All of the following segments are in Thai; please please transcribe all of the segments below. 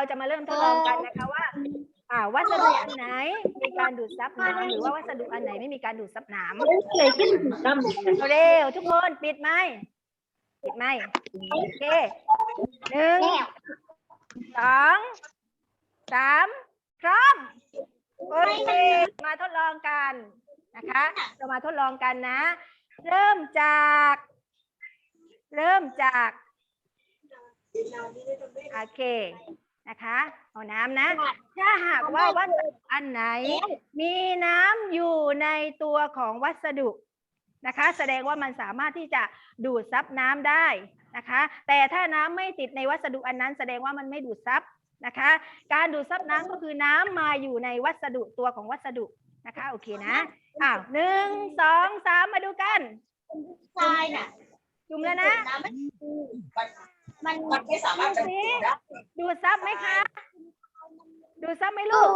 เราจะมาเริ่มทดลองกันนะคะว่าอ่าวัสดุอันไหนมีการดูดซับน้ำหรือว่าวัสดุอันไหนไม่มีการดูดซับน้ำเลยขึ้นถึงน้ำเร็วทุกคนปิดไหมปิดไหมโอเคหนึ่งสองสามพร้อมโอเคมาทดลองกันนะคะเรามาทดลองกันนะ เริ่มจาก เริ่มจากโอเค นะคะ เอาน้ำนะ ถ้าหากว่าวัสดุอันไหน มีน้ำอยู่ในตัวของวัสดุนะคะ แสดงว่ามันสามารถที่จะดูดซับน้ำได้นะคะ แต่ถ้าน้ำไม่ติดในวัสดุอันนั้น แสดงว่ามันไม่ดูดซับนะคะ การดูดซับน้ำก็คือน้ำมาอยู่ในวัสดุตัวของวัสดุนะคะโอเคนะอ้าวหนึ่งสองสามมาดูกันทรายน่ะจุ่มแล้วนะน้ำ มันมันมันไม่สามารถจะดูดได้ดูดซับไหมคะ ดูดซับไหมลูก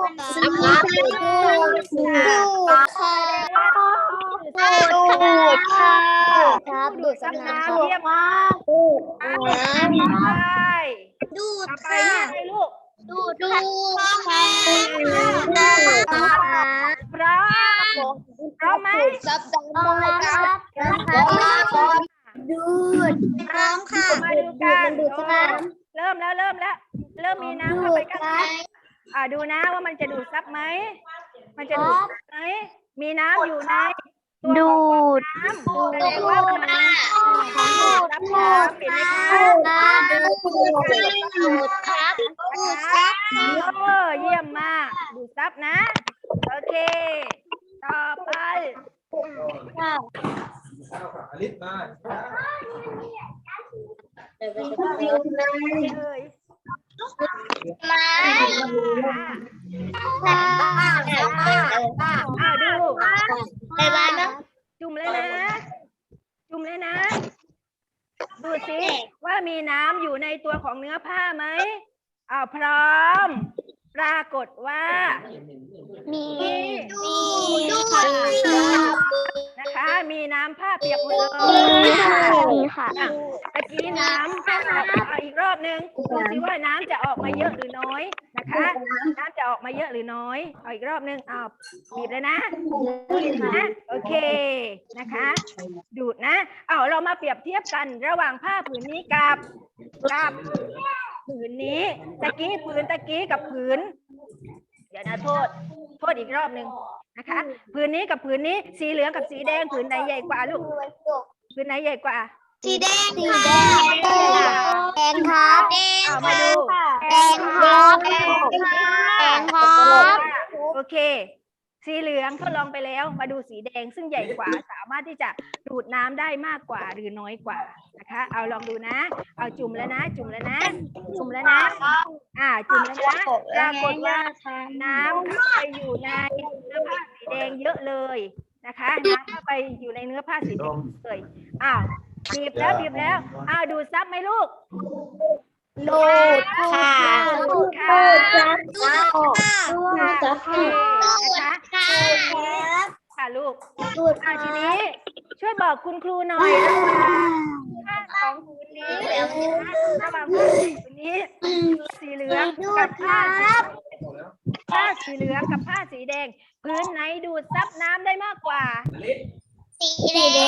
ดูดค่ะดูดซับดูดค่ะครับดูดซับน้ำเยี่ยมมากดูดไปดูด ต่อไป ค่ะ นี่อะไรลูก ดูดค่ะ พร้อมพร้อมไหม ซับดังเลยครับดูดพร้อมค่ะ มาดูกันเริ่มแล้วเริ่มแล้ว เริ่มมีน้ำเข้าไปกันอ่าดูนะว่ามันจะดูด ซับไหม มันจะดูดซับไหมมีน้ำอยู่ในตัวของดน้ำแสดงว่ามันดูดซับน้ำเห็นไหมคะดูดครับดูดซับโอ้เยี่ยมมาก ดูดซับนะ โอเค ต่อไปอลิสมาเอ่ยมา อ่าดูไปบ้านนะจุ่มเลยนะ จุ่มเลยนะ ดูสิว่ามีน้ำอยู่ในตัวของเนื้อผ้าไหมอ้าวพร้อม ปรากฏว่า มีมีดูดนะคะ มีน้ำผ้าเปียกหมดเลยมีค่ะอะตะกี้น้ำเอาอีกรอบนึงดูสิว่าน้ำจะออกมาเยอะหรือน้อย คะน้ำจะออกมาเยอะหรือน้อย เอาอีกรอบนึงเอาบีบเลยนะนะโอเคนะคะ ดูดนะเอาเรามาเปรียบเทียบกันระหว่างผ้าผืนนี้กับกับผืนนี้ตะกี้ผืนตะกี้กับผืนเดี๋ยวนะโทษ โทษอีกรอบหนึ่งนะคะผืนนี้กับผืนนี้สีเหลืองกับสีแดงผืนไหนใหญ่กว่าลูกผืนไหนใหญ่กว่า สีแดงสีแดงแดงครับแดงเอามาดูแดงครับแดงครับโอเค สีเหลืองทดลองไปแล้ว มาดูสีแดงซึ่งใหญ่กว่า สามารถที่จะดูดน้ำได้มากกว่าหรือน้อยกว่านะคะ เอาลองดูนะ เอาจุ่มแล้วนะ จุ่มแล้วนะ จุ่มแล้วนะ อ่า จุ่มแล้วนะปรากฏว่าน้ำเข้าไปอยู่ในเนื้อผ้าสีแดงเยอะเลยนะคะน้ำเข้าไปอยู่ในเนื้อผ้าสีแดงเลยอ้าว บีบแล้วบีบแล้วอ้าวดูดซับไหมลูกดูดค่ะดูดค่ะดูดค่ะโอเคนะคะค่ะค่ะลูกดูดอะทีนี้ ช่วยบอกคุณครูหน่อยระหว่างผ้าสองผืนนี้ระหว่างผ้าสีผืนนี้ สีเหลืองกับผ้าผ้าสีเหลืองกับผ้าสีแดงพื้นไหนดูดซับน้ำได้มากกว่าอลิ สีแด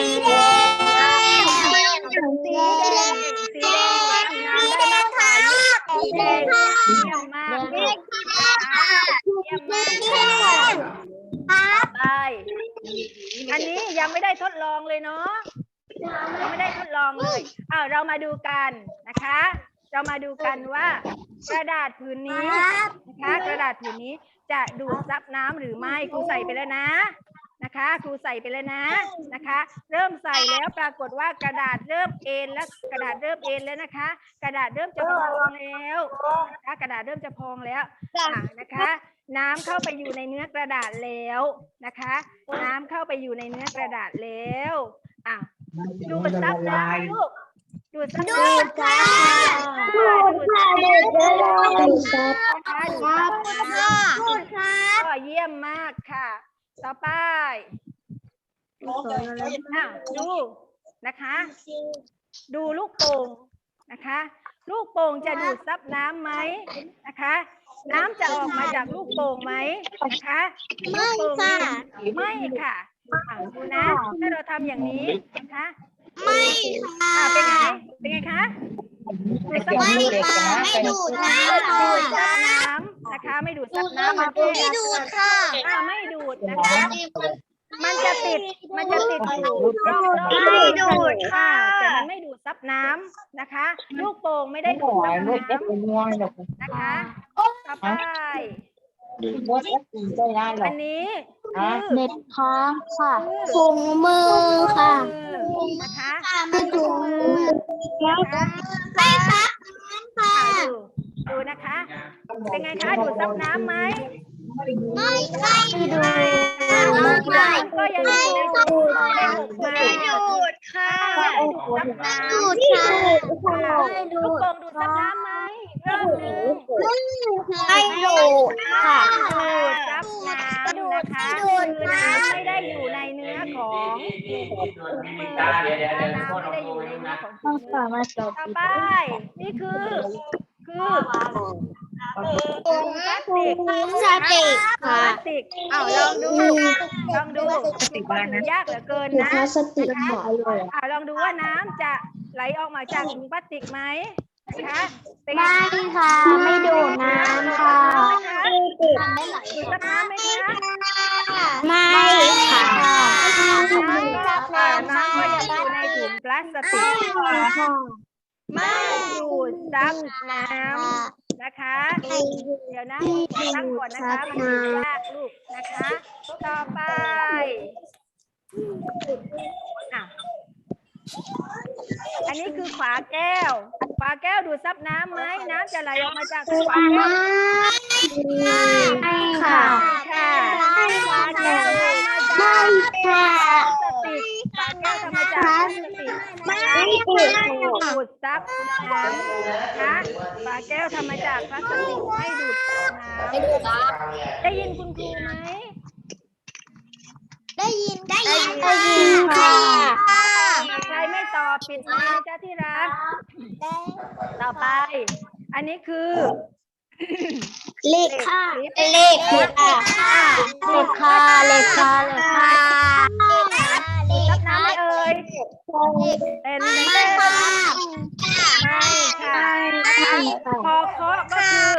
งสีแดงสีแดงสีแดงดูดซับน้ำได้มากกว่าสีแดงเยี่ยมมากเยี่ยมมากไปอันนี้ยังไม่ได้ทดลองเลยเนาะยังไม่ได้ทดลองเลยอ้าวเรามาดูกันนะคะ เรามาดูกันว่ากระดาษผืนนี้นะคะกระดาษผืนนี้จะดูดซับน้ำหรือไม่ครูใส่ไปแล้วนะ นะคะ ครูใส่ไปแล้วนะนะคะ เริ่มใส่แล้วปรากฏว่ากระดาษเริ่มเอ็นแล้วกระดาษเริ่มเอ็นแล้วนะคะ กระดาษเริ่มจะพองแล้วนะคะกระดาษเริ่มจะพองแล้วอะนะคะ น้ำเข้าไปอยู่ในเนื้อกระดาษแล้วนะคะ น้ำเข้าไปอยู่ในเนื้อกระดาษแล้วอะดูดซับน้ำไหมลูกดูดซับดูน้ำดค่ะดูดซับดูดค่ะนะคะดูดซับน้ำดูดค่ะก็เยี่ยมมากค่ะ ต่อไปอะดูนะคะ ดูลูกโป่งนะคะ ลูกโป่งจะดูดซับน้ำไหมนะคะ น้ำจะออกมาจากลูกโป่งไหมนะคะลูกโป่งมีไม่ค่ะอะดูนะถ้าเราทำอย่างนี้นะคะไม่อ่าค่ะเป็นไงเป็นไงคะเป็นซับไม่น้ำค่ะไม่ดูดน้ำไม่ค่ะดูดซับน้ำ นะคะ ไม่ดูดซับน้ำมันแค่ไม่ดูดค่ะอ่าไม่ดูดนะคะ มันจะติด มันจะติดอยู่รอบๆไม่ดูดค่ะ แต่มันไม่ดูดซับน้ำนะคะ ลูกโป่งไม่ได้ดูดซับน้ำ นะคะต่อไปอันนี้คือเน็ตค้างค่ะถุงมือค่ะมือนะคะไม่ถุงมือนะคะไม่ซักค่ะอ่า ดูดูนะคะ เป็นไงคะดูดซับน้ำไหมไม่ไม่ดูน้ำก็ยังอยู่ในถุงไม่ได้หกมาไม่ดูดค่ะไม่ดูดซับน้ำดูดค่ะไม่ดูลูกดโป่งดูดซับน้ำไหมรอบหนึงไม่ดูดค่ะดูดซับน้ำนะคะดูคือดน้ำไม่ได้อยู่ในเนื้อของมือเดี๋ยวเดี๋ยวเดี๋ยวน้ำโทษไม่ได้อยู่ในเนื้อของถุงมือมาจบต่อไปนี่คือ คือถุงพลาสติกสติกพค่ะลาสติกอ้าวลองดูลองดูยากเหลือเกินนะพลาสติกหมอเลยอ่าลองดูว่าน้ำจะไหลออกมาจากถุงพลาสติกไหมนะคะเป็นไงไม่ค่ะ ไม่ดูดน้ำค่ะดูดน้ำไหมคะไม่ค่ะน้ำก็อ่าน้ำก็ยังอยู่ในถุงพลาสติกไม่ ดูดซับน้ำนะคะ เดี๋ยวนะตั้งก่อนนะคะ มันดูยากลูกนะคะ ต่อไปอะอันนี้คือฝาแก้ว ฝาแก้วดูดซับน้ำไหม น้ำจะไหลออกมาจากฝาแก้วค่ะฝาแก้วทำมาจาก ไม่ค่ะ พลาสติกฝาแก้วทำมาจากพลาสติก ไม่ดูดซับน้ำนะฝาแก้วทำมาจากพลาสติกไม่ดูดซับน้ำไม่ดูครับ ได้ยินคุณครูไหม ได้ยิน ได้ยินได้ยินค่ะใครไม่ตอบปิดไมค์นะจ๊ะที่รักต่อไป อันนี้คือเลขค่ะ เลขค่ะ เลขค่ะ เลขค่ะ เลขค่ะ เต้นเต้นเต้นไม่ค่ะนะคะพอเคาะก็คือ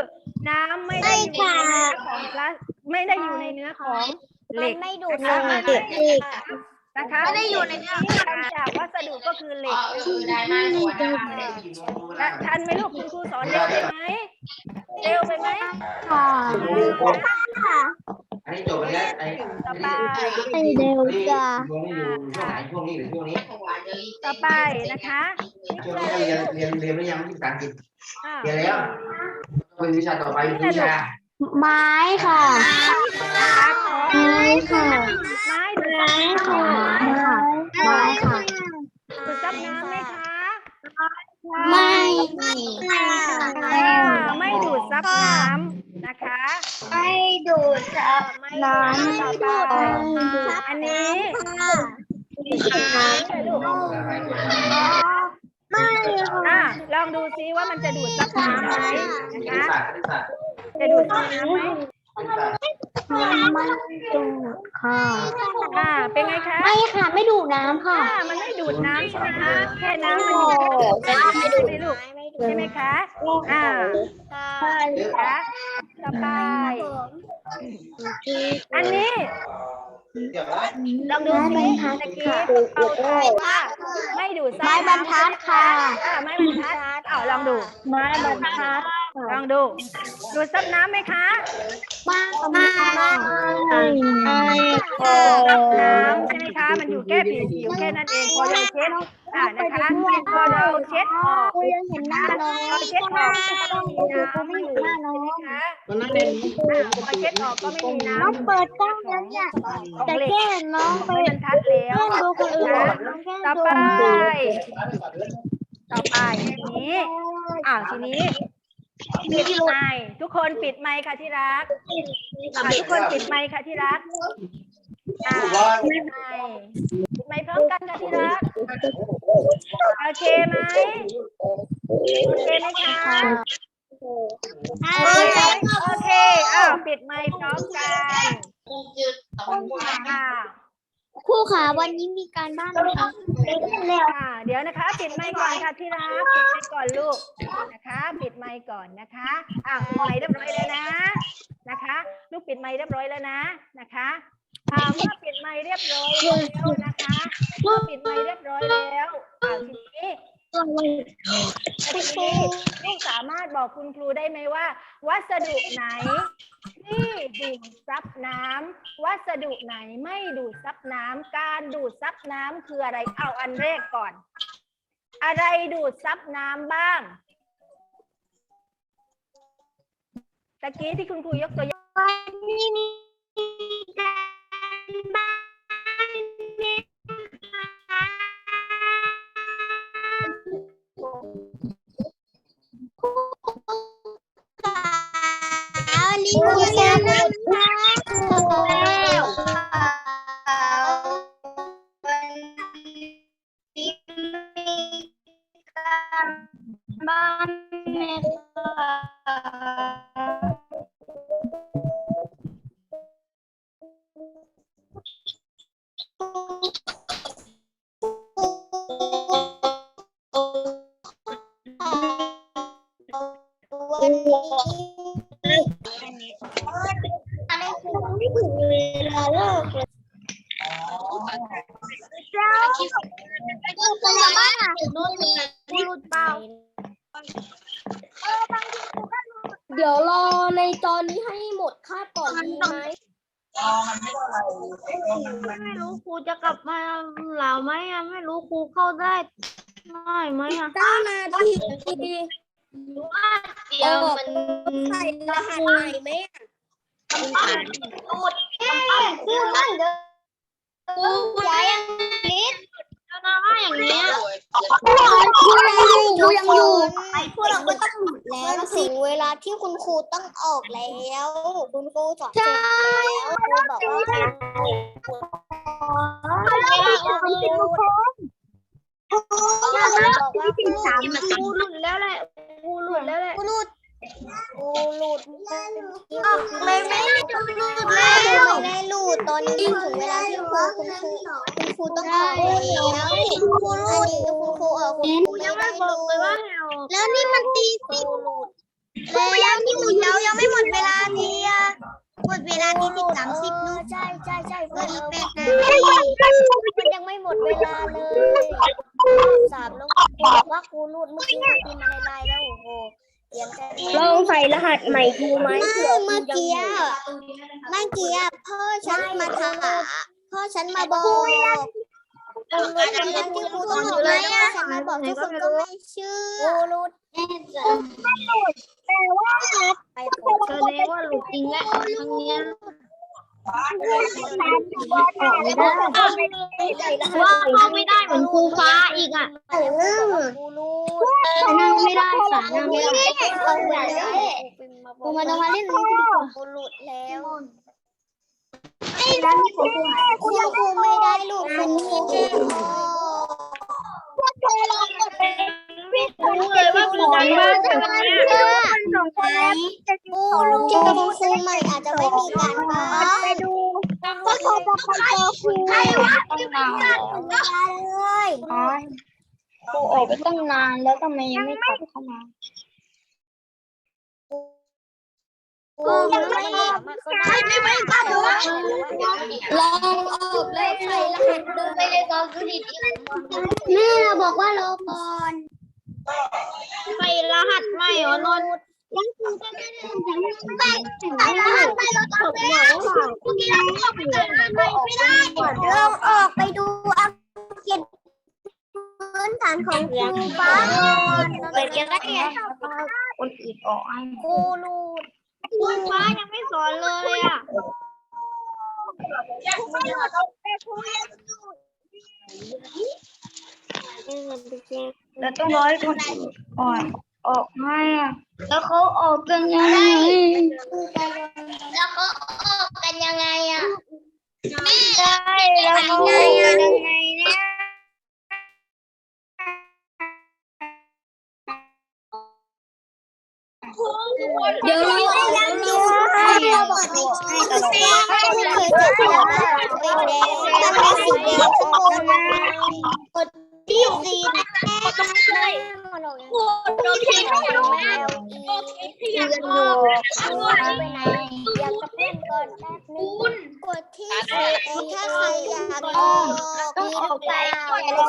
น้ำไม่ได้อยู่ในเนื้อของพลาสไม่ได้อยู่ในเนื้อของเหล็กไม่ดูดนะคะน้ำมันเลข นะคะไม่ได้อยู่ในเนื้อที่ทำจากวัสดุก็คือเหล็กและทันไหมลูกคุณครูสอนเร็วไปไหมเร็วไปไหมค่ะอันนี้จบไปแล้วไอ้ต่อไปไม่เร็วจ้ะช่วงนี้อยู่ช่วงไหนช่วงนี้หรือช่วงนี้ต่อไปนะคะนี่ช่วงคือนี้อะไรเรียนเรียนเรียนหรือยังที่ภาษาอังกฤษอ่าเรียนแล้วเป็นวิชาต่อไปวิชาไม้ค่ะนะคะขอไม้ค่ะไม้ดูดไม้ ค่ะไม้ค่ะดูดซับน้ำไหมคะไม่ค่ะอ่าไม่ดูดซับน้ำนะคะ ไม่ดูดครับไม่น้ต่อำไปอันนี้ลูกไม่อะลองดูซิว่ามันจะดูดซับน้ำไหมนะคะจะดูดซับน้ำไหม ไม่ดูดค่ะ อ่า เป็นไงคะไม่ค่ะ ไม่ดูดน้ำค่ะ อ่ามันไม่ดูดน้ำใช่ไหมคะ แค่น้ำมันอยู่แค่น้ำใช่ไหมลูกใช่ไหมคะ อ่านะคะต่อไป อันนี้เดี๋ยวนะลองดูสิตะกี้เอาไทยว่าไม่ดูดซับไม้บรรทัดค่ะ อ่าไม้บรรทัดอ้าวลองดู ไม้บรรทัด ลองดู ดูดซับน้ำไหมคะไม่ไม่ไม่ซับน้ำใช่ไหมคะ มันอยู่แค่ผิวผิวแค่นั้นเอง พอเราเช็ดอ่านะคะพอเราเช็ดออกกูยังเห็นหน้าน้องพอเช็ดออกก็ไม่มีน้ำไม่อยู่เห็นหน้าน้องใช่ไหมคะตอนนั้นเรียนอ่าพอเช็ดออกก็ไม่มีน้ำน้องเปิดกล้องแล้วเนี่ยของแต่เหล็กแก้น้องไปไม่บรรทัดแล้วดูคนอื่นนะน้องแก้ต่อดูไป ต่อไปทีนี้อ้าวทีนี้ ปิดไมค์ทุกคนปิดไมค์ค่ะที่รักอ่าทุกคนปิดไมค์ค่ะที่รักอ่าปิดไมค์ปิดไมค์พร้อมกันค่ะที่รักโอเคไหมโอเคไหมคะโอเคอ้าวปิดไมค์พร้อมกันค่ะ ครูค่ะวันนี้มีการบ้านไหมคะค่ะ เดี๋ยวนะคะ ปิดไมค์ก่อนค่ะที่รักปิดไมค์ก่อนลูกนะคะ ปิดไมค์ก่อนนะคะอ้าวปิดไมค์เรียบร้อยแล้วนะนะคะ ลูกปิดไมค์เรียบร้อยแล้วนะนะคะถามว่อปิดไมค์เรียบร้อยแล้วนะคะเมื่อปิดไมค์เรียบร้อยแล้วอ่าทีนี้ ทีนี้ลูกสามารถบอกคุณครูได้ไหมว่า วัสดุไหน ที่ดูดซับน้ำวัสดุไหนไม่ดูดซับน้ำการดูดซับน้ำคืออะไรเอาอันแรกก่อน อะไรดูดซับน้ำบ้างตะกี้ที่คุณครูยกตัวอย่าง วันนี้มีการบ้าน ข เก้านาทีหรือว่าเดี๋ยวมันใส่รหัสใหม่ไหมพูดพูดนั่นเด้อพูดย้ายอังกฤษนะว่าอย่างเนี้ยครูยังอยู่ครูยังอยู่พวกเราก็ต้องหยุดแล้วถึงเวลาที่คุณครูต้องออกแล้ว คุณครูสอนเสร็จแล้วครูบอกว่าเวลาออก หยุดบอกว่าครูครูหลุดแล้วแหละครูหลุดแล้วแหละครูหลุดครูหลุดออกไม่ไม่ได้หลุดแล้วไม่ได้หลุดตอนนี้ถึงเวลาที่ครูคุณครูคุณครูต้องออกแล้วครูหลุดคุณครูออกคุณครูยังไม่บอกเลยว่าแล้วนี่มันตีสิบแล้วที่หลุดแล้วยังไม่หมดเวลาทีอะหมดเวลาที่สิบสามสิบนู่นใช่ใช่ใช่เพื่อนอีกแปดนาทีมันยังไม่หมดเวลาเลย สามแล้วครูบอกว่าครูหลุดเมื่อกี้ครูพิมพ์มาในไลน์แล้วโอ้โหเสียงกันลองใส่รหัสใหม่ดูไหมเมื่อเมื่อกี้อะเมื่อกี้อะพ่อฉันมาถามพ่อฉันมาบอกคุณรู้จักที่ครูต้องบอกไหมอะฉันมาบอกทุกคนก็ไม่เชื่อครูรู้แน่ใจแต่ว่าไปโผล่แสดงว่าหลุดจริงและครั้งเนี้ย ว่าเข้าไม่ได้เหมือนครูฟ้าอีกอะครูรู้นั่งไม่ได้สานั่งไม่ได้ครูมาลงมาเล่นนี้ดีกว่าครูหลุดแล้วไอ้ร้านที่ครูครูครูไม่ได้หลุดครูครูแก้พวกเธอลองกดเป็น รู้เลยว่าครูการบ้านแต่วันนี้ครูรู้คุณครูใหม่อาจจะไม่มีการบ้านไปดูก็เขาจะไปเจอครูใครวะที่ไม่จัดเลยครูออกไปตั้งนานแล้วทำไมยังไม่กลับเข้ามาครูยังไม่ออกใครไม่ไม่กลับวลองออกแล้วใส่รหัสดูไปเลยกองดูดิแม่เราบอกว่ารอก่อน ใส่รหัสใหม่เหรอนนท์ยังครูก็ไม่ได้ใส่รหัสไปรถออกแล้วเมื่อกี้เราออกไปไม่ได้ลองออกไปดูอังกฤษพื้นฐานของครูฟ้าเปิดจะได้ไงคนอื่นออกให้ครูรูดครูฟ้ายังไม่สอนเลยอะแล้วต้องร้อยคนอื่นออกออกให้อะแล้วเขาออกกันยังไงแล้วก็ออกกันยังไงอะใช่แล้วเขาออกกันยังไงเนี่ยเดี๋ยวเราเอาเราให้เราบอกให้ตลอดเป็นแดงเป็นแดงถ้าเป็นสีแดงก็กด ที่สีแดงก็ได้กดที่สีแดงแล้วอีเรียนอยู่ไปไหนอยากจะเล่นก่อนแป๊บนึงกดที่สีแดงถ้าใครอยากออกมีออกไป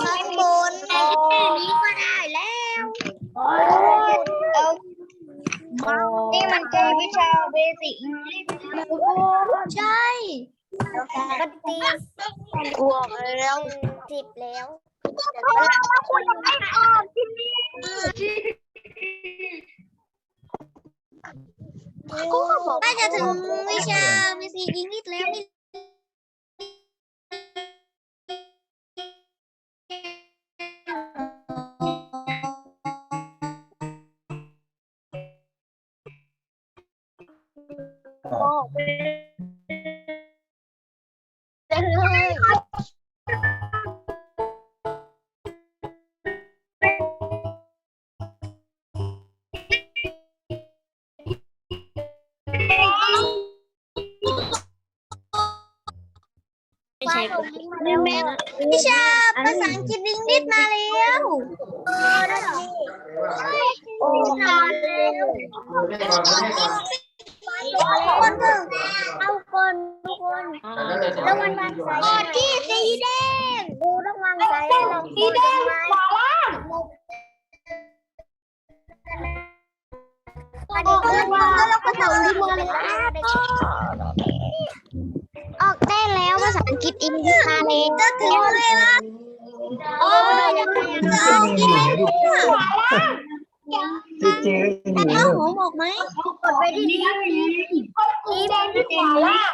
ข้างบนแค่นี้ก็ได้แล้วเอานี่มันแก้วิชาเบสิกใช่ปฏิบวกแล้วสิบแล้ว คุณยังไม่ออกที่นี่น่าจะถึงวิชาวิสียิงนิดแล้วนี่ ไม่ใช่วิชาภาษาอังกฤษยิงนิดมาแล้วโอ้นานแล้วไม่ได้ก่อนไม่ได้ก่อนคนหนึ่งเอาคนทุกคนแล้ววันวันกดที่สีแดงดูต้องวางใจเราสี แดงขวาล่างออกแล้วก็ส่งที่มือออกได้แล้วภาษาอังกฤษอินเดิคาเลจะถึงเวลาโอ้ยยังไงเอากินไม่ได้เจ๊หนูเอาหัวออกไหมกดไปที่ดีอีแดงที่ขวาล่าง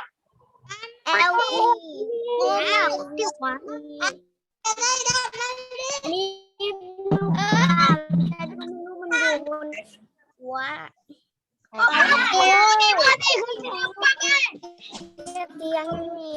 L E ว้าวที่ขวาได้ได้ได้นี่เออใช่มันรู้มันอยู่บนหัว เตียงมี